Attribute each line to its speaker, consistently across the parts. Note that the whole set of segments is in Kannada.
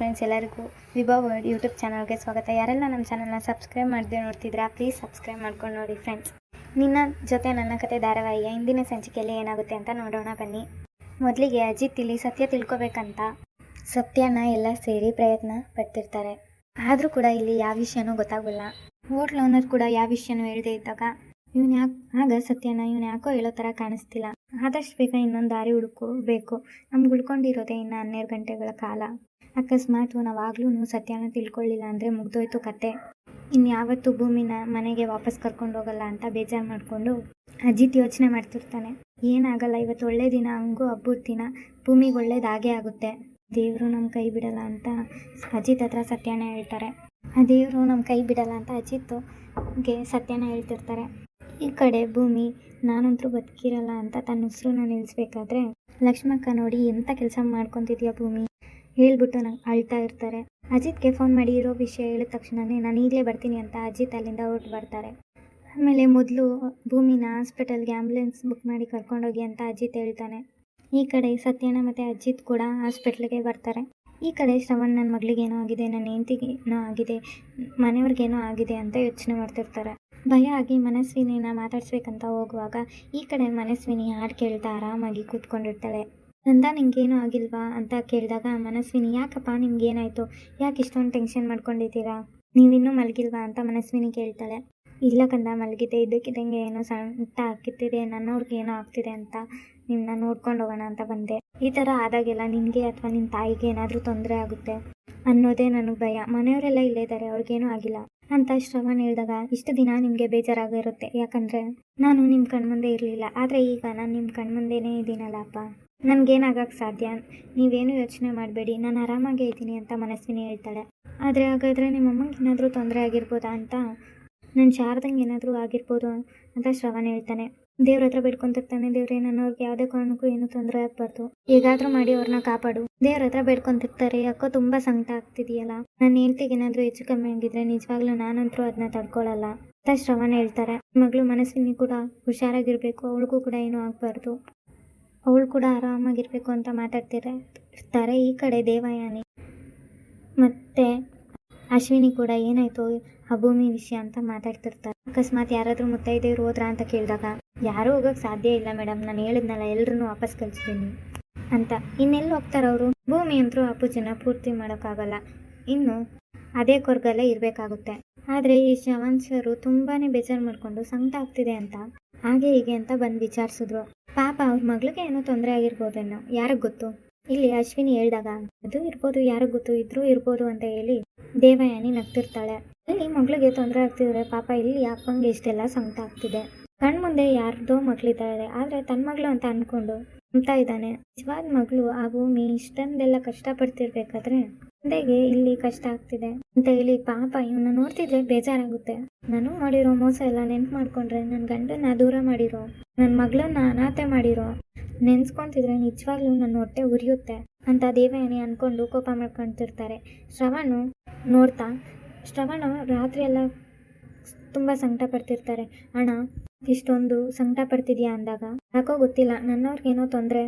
Speaker 1: ಫ್ರೆಂಡ್ಸ್ ಎಲ್ಲರಿಗೂ ವಿಭವ್ ಯೂಟ್ಯೂಬ್ ಚಾನಲ್ಗೆ ಸ್ವಾಗತ. ಯಾರೆಲ್ಲ ನಮ್ಮ ಚಾನಲ್ನ ಸಬ್ಸ್ಕ್ರೈಬ್ ಮಾಡದೆ ನೋಡ್ತಿದ್ರಾ ಪ್ಲೀಸ್ ಸಬ್ಸ್ಕ್ರೈಬ್ ಮಾಡ್ಕೊಂಡು ನೋಡಿ ಫ್ರೆಂಡ್ಸ್ ನಿನ್ನ ಜೊತೆ ನನ್ನ ಕತೆ ಧಾರಾವಾಹಿಯ ಇಂದಿನ ಸಂಚಿಕೆಯಲ್ಲಿ ಏನಾಗುತ್ತೆ ಅಂತ ನೋಡೋಣ, ಬನ್ನಿ. ಮೊದಲಿಗೆ ಅಜಿತ್ ಇಲ್ಲಿ ಸತ್ಯ ತಿಳ್ಕೊಬೇಕಂತ. ಸತ್ಯನ ಎಲ್ಲ ಸೇರಿ ಪ್ರಯತ್ನ ಪಡ್ತಿರ್ತಾರೆ. ಆದರೂ ಕೂಡ ಇಲ್ಲಿ ಯಾವ ವಿಷಯನೂ ಗೊತ್ತಾಗಲ್ಲ. ಹೋಟ್ಲ್ ಓನರ್ ಕೂಡ ಯಾವ ವಿಷಯನೂ ಹೇಳದೇ ಇದ್ದಾಗ, ಇವನು ಯಾಕೆ ಆಗ ಸತ್ಯನ ಇವನು ಯಾಕೋ ಹೇಳೋ ಥರ ಕಾಣಿಸ್ತಿಲ್ಲ. ಆದಷ್ಟು ಬೇಗ ಇನ್ನೊಂದು ದಾರಿ ಹುಡುಕೋಬೇಕು. ನಮ್ಗೆ ಉಳ್ಕೊಂಡಿರೋದೇ ಇನ್ನು ಹನ್ನೆರಡು ಗಂಟೆಗಳ ಕಾಲ. ಅಕಸ್ಮಾತ್ ನಾವಾಗ್ಲೂ ಸತ್ಯನ ತಿಳ್ಕೊಳ್ಳಿಲ್ಲ ಅಂದರೆ ಮುಗ್ದೋಯ್ತು ಕತೆ ಇನ್ಯಾವತ್ತೂ ಭೂಮಿನ ಮನೆಗೆ ವಾಪಸ್ ಕರ್ಕೊಂಡು ಹೋಗಲ್ಲ ಅಂತ ಬೇಜಾರು ಮಾಡಿಕೊಂಡು ಅಜಿತ್ ಯೋಚನೆ ಮಾಡ್ತಿರ್ತಾನೆ. ಏನಾಗಲ್ಲ, ಇವತ್ತು ಒಳ್ಳೆ ದಿನ, ಹಂಗೂ ಹಬ್ಬದ ದಿನ. ಭೂಮಿಗೆ ಒಳ್ಳೇದಾಗೇ ಆಗುತ್ತೆ. ದೇವರು ನಮ್ಮ ಕೈ ಬಿಡಲ್ಲ ಅಂತ ಅಜಿತ್ ಹತ್ರ ಸತ್ಯನ ಹೇಳ್ತಾರೆ. ಆ ದೇವರು ನಮ್ಮ ಕೈ ಬಿಡಲ್ಲ ಅಂತ ಅಜಿತ್ಗೆ ಸತ್ಯನ ಹೇಳ್ತಿರ್ತಾರೆ. ಈ ಕಡೆ ಭೂಮಿ ನಾನಂತರೂ ಬದುಕಿರಲ್ಲ ಅಂತ ತನ್ನ ಉಸಿರನ್ನ ನಿಲ್ಲಿಸ್ಬೇಕಾದ್ರೆ ಲಕ್ಷ್ಮಕ್ಕ ನೋಡಿ ಎಂಥ ಕೆಲಸ ಮಾಡ್ಕೊತಿದ್ಯಾ ಭೂಮಿ? ಹೇಳ್ಬಿಟ್ಟು ನಂಗೆ ಅಳ್ತಾ ಇರ್ತಾರೆ. ಅಜಿತ್ಗೆ ಫೋನ್ ಮಾಡಿ ಇರೋ ವಿಷಯ ಹೇಳಿದ ತಕ್ಷಣವೇ ನಾನು ಈಗಲೇ ಬರ್ತೀನಿ ಅಂತ ಅಜಿತ್ ಅಲ್ಲಿಂದ ಹೊರಟು ಬರ್ತಾರೆ. ಆಮೇಲೆ ಮೊದಲು ಭೂಮಿನ ಹಾಸ್ಪಿಟಲ್ಗೆ ಆ್ಯಂಬುಲೆನ್ಸ್ ಬುಕ್ ಮಾಡಿ ಕರ್ಕೊಂಡೋಗಿ ಅಂತ ಅಜಿತ್ ಹೇಳ್ತಾನೆ. ಈ ಕಡೆ ಸತ್ಯನ ಮತ್ತು ಅಜಿತ್ ಕೂಡ ಹಾಸ್ಪಿಟ್ಲಿಗೆ ಬರ್ತಾರೆ. ಈ ಕಡೆ ಶ್ರವಣ್ ನನ್ನ ಮಗಳಿಗೇನೋ ಆಗಿದೆ ನನ್ನ ಹೆಂಡತಿಗೇನೋ ಆಗಿದೆ, ಮನೆಯವ್ರಿಗೇನೋ ಆಗಿದೆ ಅಂತ ಯೋಚನೆ ಮಾಡ್ತಿರ್ತಾರೆ. ಭಯ ಆಗಿ ಮನಸ್ವಿನಿನ ಮಾತಾಡಿಸ್ಬೇಕಂತ ಹೋಗುವಾಗ ಈ ಕಡೆ ಮನಸ್ವಿನಿ ಹಾಡು ಕೇಳ್ತಾ ಆರಾಮಾಗಿ ಕೂತ್ಕೊಂಡಿರ್ತಾಳೆ. ನಂದ ನಿಂಗೇನು ಆಗಿಲ್ವಾ ಅಂತ ಕೇಳಿದಾಗ ಮನಸ್ವಿನಿ, ಯಾಕಪ್ಪ ನಿಮ್ಗೇನಾಯಿತು? ಯಾಕೆ ಇಷ್ಟೊಂದು ಟೆನ್ಷನ್ ಮಾಡ್ಕೊಂಡಿದ್ದೀರಾ? ನೀವಿನ್ನೂ ಮಲಗಿಲ್ವಾ? ಅಂತ ಮನಸ್ವಿನಿ ಕೇಳ್ತಾಳೆ. ಇಲ್ಲ ಕಂದ ಮಲಗಿದೆ ಇದ್ದಕ್ಕಿದ್ದಂಗೆ ಏನೋ ಸಣ್ಣ ಹಾಕಿತ್ತಿದೆ ನನ್ನವ್ರಿಗೆ ಏನೋ ಆಗ್ತಿದೆ ಅಂತ ನಿಮ್ಮನ್ನ ನೋಡ್ಕೊಂಡು ಹೋಗೋಣ ಅಂತ ಬಂದೆ. ಈ ಥರ ಆದಾಗೆಲ್ಲ ನಿಮಗೆ ಅಥವಾ ನಿಮ್ಮ ತಾಯಿಗೆ ಏನಾದರೂ ತೊಂದರೆ ಆಗುತ್ತೆ ಅನ್ನೋದೇ ನನಗೆ ಭಯ. ಮನೆಯವರೆಲ್ಲ ಇಲ್ಲೇ ಇದ್ದಾರೆ ಅವ್ರಿಗೇನೂ ಆಗಿಲ್ಲ. ಅಂತ ಶ್ರವಣ್ ಹೇಳಿದಾಗ, ಇಷ್ಟು ದಿನ ನಿಮಗೆ ಬೇಜಾರಾಗಿರುತ್ತೆ. ಯಾಕಂದರೆ ನಾನು ನಿಮ್ಮ ಕಣ್ಮುಂದೆ ಇರಲಿಲ್ಲ. ಆದರೆ ಈಗ ನಾನು ನಿಮ್ಮ ಕಣ್ಮುಂದೆನೇ ಇದ್ದೀನಲ್ಲಪ್ಪ ನನಗೇನಾಗಕ್ಕೆ ಸಾಧ್ಯ? ನೀವೇನು ಯೋಚನೆ ಮಾಡಬೇಡಿ. ನಾನು ಆರಾಮಾಗೇ ಇದ್ದೀನಿ ಅಂತ ಮನಸ್ಸಿನೇ ಹೇಳ್ತಾಳೆ. ಆದರೆ ಹಾಗಾದರೆ ನಿಮ್ಮ ಅಮ್ಮಂಗೆ ಏನಾದರೂ ತೊಂದರೆ ಆಗಿರ್ಬೋದಾ ಅಂತ? ನಾನು ಶಾರದಂಗೆ ಏನಾದರೂ ಆಗಿರ್ಬೋದು ಅಂತ ಶ್ರವಣ ಹೇಳ್ತಾನೆ. ದೇವ್ರ ಹತ್ರ ಬೇಡ್ಕೊಂತಿರ್ತಾನೆ ದೇವ್ರೆ ನನ್ನವ್ರಿಗೆ ಯಾವುದೇ ಕಾರಣಕ್ಕೂ ಏನು ತೊಂದರೆ ಆಗಬಾರ್ದು. ಹೇಗಾದರೂ ಮಾಡಿ ಅವ್ರನ್ನ ಕಾಪಾಡು. ದೇವ್ರ ಹತ್ರ ಬೇಡ್ಕೊಂತಿರ್ತಾರೆ ಯಾಕೋ ತುಂಬ ಸಂಕಟ ಆಗ್ತಿದೆಯಲ್ಲ? ನನ್ನ ಹೇಳ್ತಿಗೆ ಏನಾದರೂ ಹೆಚ್ಚು ಕಮ್ಮಿ ಆಗಿದ್ರೆ ನಿಜವಾಗ್ಲೂ ನಾನಂತರೂ ಅದನ್ನ ತಡ್ಕೊಳ್ಳಲ್ಲ ಅಂತ ಶ್ರವಣ ಹೇಳ್ತಾರೆ. ಮಗಳು ಮನಸ್ಸಿನಿ ಕೂಡ ಹುಷಾರಾಗಿರಬೇಕು. ಅವಳಿಗೂ ಕೂಡ ಏನೂ ಆಗಬಾರ್ದು. ಅವಳು ಕೂಡ ಆರಾಮಾಗಿರ್ಬೇಕು ಅಂತ ಮಾತಾಡ್ತಿರ ಇರ್ತಾರೆ ಈ ಕಡೆ ದೇವಯಾನಿ. ಮತ್ತು ಅಶ್ವಿನಿ ಕೂಡ ಏನಾಯ್ತು, ಆ ಭೂಮಿ ವಿಷಯ ಅಂತ ಮಾತಾಡ್ತಿರ್ತಾರೆ. ಅಕಸ್ಮಾತ್ ಯಾರಾದರೂ ಮುತ್ತೈದೇವ್ರು ಹೋದ್ರಾ ಅಂತ ಕೇಳಿದಾಗ, ಯಾರೂ ಹೋಗೋಕ್ಕೆ ಸಾಧ್ಯ ಇಲ್ಲ ಮೇಡಮ್, ನಾನು ಹೇಳಿದ್ನಲ್ಲ ಎಲ್ಲರೂ ವಾಪಸ್ ಕಳಿಸ್ತೀನಿ ಅಂತ. ಇನ್ನೆಲ್ಲಿ ಹೋಗ್ತಾರೆ ಅವರು? ಭೂಮಿ ಅಂತರೂ ಅಪ್ಪುಜನ ಪೂರ್ತಿ ಮಾಡೋಕ್ಕಾಗಲ್ಲ. ಇನ್ನು ಅದೇ ಕೊರ್ಗಲ್ಲೇ ಇರಬೇಕಾಗುತ್ತೆ. ಆದರೆ ಈ ತುಂಬಾನೇ ತುಂಬಾ ಬೇಜಾರು ಮಾಡಿಕೊಂಡು ಸಂಕಟ ಆಗ್ತಿದೆ ಅಂತ, ಹಾಗೆ ಹೀಗೆ ಅಂತ ಬಂದು ವಿಚಾರಿಸಿದ್ರು. ಪಾಪ ಅವ್ರ ಮಗಳಿಗೆ ಏನೋ ತೊಂದರೆ ಆಗಿರ್ಬೋದೇನೋ, ಯಾರಿಗೆ ಗೊತ್ತು? ಇಲ್ಲಿ ಅಶ್ವಿನಿ ಹೇಳ್ದಾಗ, ಅದು ಇರ್ಬೋದು, ಯಾರಿಗೆ ಗೊತ್ತು? ಇದ್ರೂ ಇರ್ಬೋದು ಅಂತ ಹೇಳಿ ದೇವಯಾನಿ ನಗ್ತಿರ್ತಾಳೆ. ಇಲ್ಲಿ ಮಗಳಿಗೆ ತೊಂದರೆ ಆಗ್ತಿದ್ರೆ ಪಾಪ ಇಲ್ಲಿ ಅಪ್ಪಂಗೆ ಇಷ್ಟೆಲ್ಲ ಸಂಕಟ ಆಗ್ತಿದೆ. ಕಣ್ಮುಂದೆ ಯಾರ್ದೋ ಮಗಳಿದ್ದಾರೆ, ಆದರೆ ತನ್ನ ಮಗಳು ಅಂತ ಅನ್ಕೊಂಡು ಅಂತ ಇದ್ದಾನೆ. ನಿಜವಾದ ಮಗಳು ಆ ಭೂಮಿ ಇಷ್ಟೊಂದೆಲ್ಲ ಕಷ್ಟಪಡ್ತಿರ್ಬೇಕಾದ್ರೆ ತಂದೆಗೆ ಇಲ್ಲಿ ಕಷ್ಟ ಆಗ್ತಿದೆ ಅಂತ ಹೇಳಿ ಪಾಪ ಇವನ್ನ ನೋಡ್ತಿದ್ರೆ ಬೇಜಾರಾಗುತ್ತೆ. ನಾನು ಮಾಡಿರೋ ಮೋಸ ಎಲ್ಲ ನೆನ್ಪು ಮಾಡ್ಕೊಂಡ್ರೆ ನನ್ನ ಗಂಡನ್ನ ದೂರ ಮಾಡಿರೋ ನನ್ನ ಮಗಳನ್ನ ಅನಾಥೆ ಮಾಡಿರೋ, ನೆನ್ಸ್ಕೊಂತಿದ್ರೆ ನಿಜವಾಗ್ಲೂ ನನ್ನ ಹೊಟ್ಟೆ ಉರಿಯುತ್ತೆ ಅಂತ ದೇವಯಾನಿ ಅನ್ಕೊಂಡು ಕೋಪ ಮಾಡ್ಕೊಂತಿರ್ತಾರೆ. ಶ್ರವಣು ನೋಡ್ತಾ, ಶ್ರವಣ ರಾತ್ರಿ ಎಲ್ಲ ತುಂಬ ಸಂಕಟ ಪಡ್ತಿರ್ತಾರೆ. ಅಣ್ಣ, ಇಷ್ಟೊಂದು ಸಂಕಟ ಪಡ್ತಿದ್ಯಾ ಅಂದಾಗ? ಯಾಕೋ ಗೊತ್ತಿಲ್ಲ, ನನ್ನವ್ರಿಗೇನೋ ತೊಂದರೆ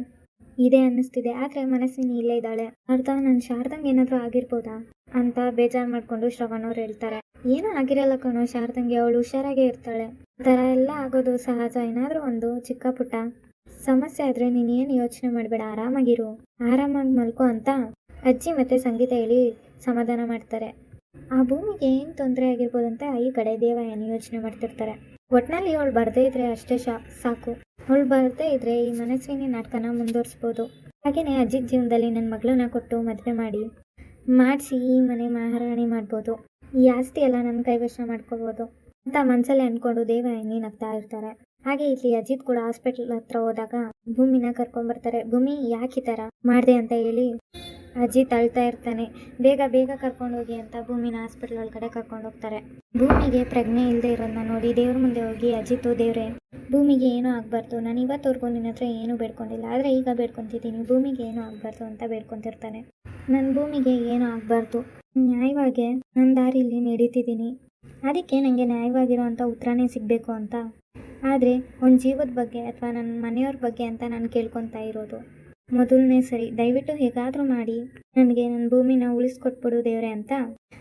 Speaker 1: ಇದೆ ಅನ್ನಿಸ್ತಿದೆ. ಆದರೆ ಮನಸ್ಸಿನ ಇಲ್ಲೇ ಇದ್ದಾಳೆ. ಅರ್ಥ ನನ್ನ ಶಾರದಂಗೆ ಏನಾದರೂ ಆಗಿರ್ಬೋದಾ? ಅಂತ ಬೇಜಾರು ಮಾಡಿಕೊಂಡು ಶ್ರವಣವ್ರು ಹೇಳ್ತಾರೆ. ಏನೂ ಆಗಿರಲ್ಲ ಕಣೋ, ಶಾರದಂಗೆ ಅವಳು ಹುಷಾರಾಗೇ ಇರ್ತಾಳೆ. ಆ ಥರ ಎಲ್ಲ ಆಗೋದು ಸಹಜ. ಏನಾದರೂ ಒಂದು ಚಿಕ್ಕ ಪುಟ್ಟ ಸಮಸ್ಯೆ ಆದರೆ ನೀನು ಏನು ಯೋಚನೆ ಮಾಡಬೇಡ, ಆರಾಮಾಗಿರು. ಆರಾಮಾಗಿ ಮಲ್ಕೋ ಅಂತ ಅಜ್ಜಿ ಮತ್ತೆ ಸಂಗೀತ ಹೇಳಿ ಸಮಾಧಾನ ಮಾಡ್ತಾರೆ. ಆ ಭೂಮಿಗೆ ಏನು ತೊಂದರೆ ಆಗಿರ್ಬೋದು ಅಂತ ಈ ಕಡೆ ದೇವಯಾನಿ ಯೋಚನೆ ಮಾಡ್ತಿರ್ತಾರೆ. ಒಟ್ನಲ್ಲಿ ಅವಳು ಬರದೇ ಇದ್ರೆ ಅಷ್ಟೇ ಶಾ, ಸಾಕು. ಅವಳು ಬರದೇ ಇದ್ರೆ ಈ ಮನಸ್ವಿನಿ ನಾಟಕನ ಮುಂದುವರಿಸ್ಬೋದು. ಹಾಗೆಯೇ ಅಜಿತ್ ಜೀವನದಲ್ಲಿ ನನ್ನ ಮಗಳನ್ನ ಕೊಟ್ಟು ಮದುವೆ ಮಾಡಿ, ಮಾಡಿಸಿ ಈ ಮನೆ ಮಹಾರಾಣಿ ಮಾಡ್ಬೋದು. ಈ ಆಸ್ತಿ ಎಲ್ಲ ನನ್ನ ಕೈವಶ ಮಾಡ್ಕೋಬೋದು. ಅಂತ ಮನಸ್ಸಲ್ಲಿ ಅಂದ್ಕೊಂಡು ದೇವಯಾನಿ ನಗ್ತಾ ಇರ್ತಾರೆ. ಹಾಗೆ ಇಲ್ಲಿ ಅಜಿತ್ ಕೂಡ ಹಾಸ್ಪಿಟಲ್ ಹತ್ರ ಹೋದಾಗ ಭೂಮಿನ ಕರ್ಕೊಂಡ್ಬರ್ತಾರೆ ಭೂಮಿ ಯಾಕೆ ಈ ಥರ ಮಾಡಿದೆ ಅಂತ ಹೇಳಿ ಅಜಿತ್ ಅಳ್ತಾ ಇರ್ತಾನೆ. ಬೇಗ ಬೇಗ ಕರ್ಕೊಂಡೋಗಿ ಅಂತ ಭೂಮಿನ ಹಾಸ್ಪಿಟಲ್ ಒಳಗಡೆ ಕರ್ಕೊಂಡು ಹೋಗ್ತಾರೆ. ಭೂಮಿಗೆ ಪ್ರಜ್ಞೆ ಇಲ್ಲದೆ ಇರೋದನ್ನ ನೋಡಿ ದೇವ್ರ ಮುಂದೆ ಹೋಗಿ ಅಜಿತ್ ದೇವ್ರೆ, ಭೂಮಿಗೆ ಏನೂ ಆಗಬಾರ್ದು. ನಾನು ಇವತ್ತವರೆಗೂ ನಿನ್ನ ಹತ್ರ ಏನೂ ಬೇಡ್ಕೊಂಡಿಲ್ಲ. ಆದರೆ ಈಗ ಬೇಡ್ಕೊತಿದ್ದೀನಿ. ಭೂಮಿಗೆ ಏನೂ ಆಗಬಾರ್ದು ಅಂತ ಬೇಡ್ಕೊತಿರ್ತಾನೆ. ನನ್ನ ಭೂಮಿಗೆ ಏನೂ ಆಗಬಾರ್ದು. ನ್ಯಾಯವಾಗಿ ನನ್ನ ದಾರಿಲಿ ನಡೀತಿದ್ದೀನಿ. ಅದಕ್ಕೆ ನನಗೆ ನ್ಯಾಯವಾಗಿರೋ ಅಂಥ ಉತ್ತರನೇ ಸಿಗಬೇಕು ಅಂತ. ಆದರೆ ಒಂದು ಜೀವದ ಬಗ್ಗೆ ಅಥವಾ ನನ್ನ ಮನೆಯವ್ರ ಬಗ್ಗೆ ಅಂತ ನಾನು ಕೇಳ್ಕೊತಾ ಇರೋದು. ಮೊದಲನೇ ಸರಿ. ದಯವಿಟ್ಟು ಹೇಗಾದರೂ ಮಾಡಿ. ನನಗೆ ನನ್ನ ಭೂಮಿನ ಉಳಿಸ್ಕೊಟ್ಬಿಡು ದೇವ್ರೆ ಅಂತ.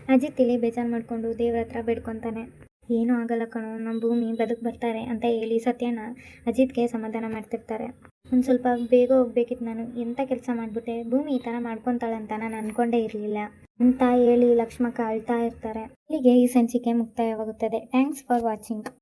Speaker 1: ಅಜಿತ್ ಇಲ್ಲಿ ಬೇಜಾರು ಮಾಡಿಕೊಂಡು ದೇವ್ರ ಹತ್ರ ಬೇಡ್ಕೊತಾನೆ. ಏನೂ ಆಗಲ್ಲ ಕಣೋ ನಮ್ಮ ಭೂಮಿ ಬದುಕು ಬರ್ತಾರೆ ಅಂತ ಹೇಳಿ ಸತ್ಯನ ಅಜಿತ್ಗೆ ಸಮಾಧಾನ ಮಾಡ್ತಿರ್ತಾರೆ. ಒಂದು ಸ್ವಲ್ಪ ಬೇಗ ಹೋಗ್ಬೇಕಿತ್ತು ನಾನು. ಎಂಥ ಕೆಲಸ ಮಾಡಿಬಿಟ್ಟೆ? ಭೂಮಿ ಈ ಥರ ಮಾಡ್ಕೊತಾಳೆ ಅಂತ ನಾನು ಅನ್ಕೊಂಡೇ ಇರಲಿಲ್ಲ. ಅಂತ ಹೇಳಿ ಲಕ್ಷ್ಮಕ್ಕ ಅಳ್ತಾ ಇರ್ತಾರೆ. ಇಲ್ಲಿಗೆ ಈ ಸಂಚಿಕೆ ಮುಕ್ತಾಯವಾಗುತ್ತದೆ. Thanks for watching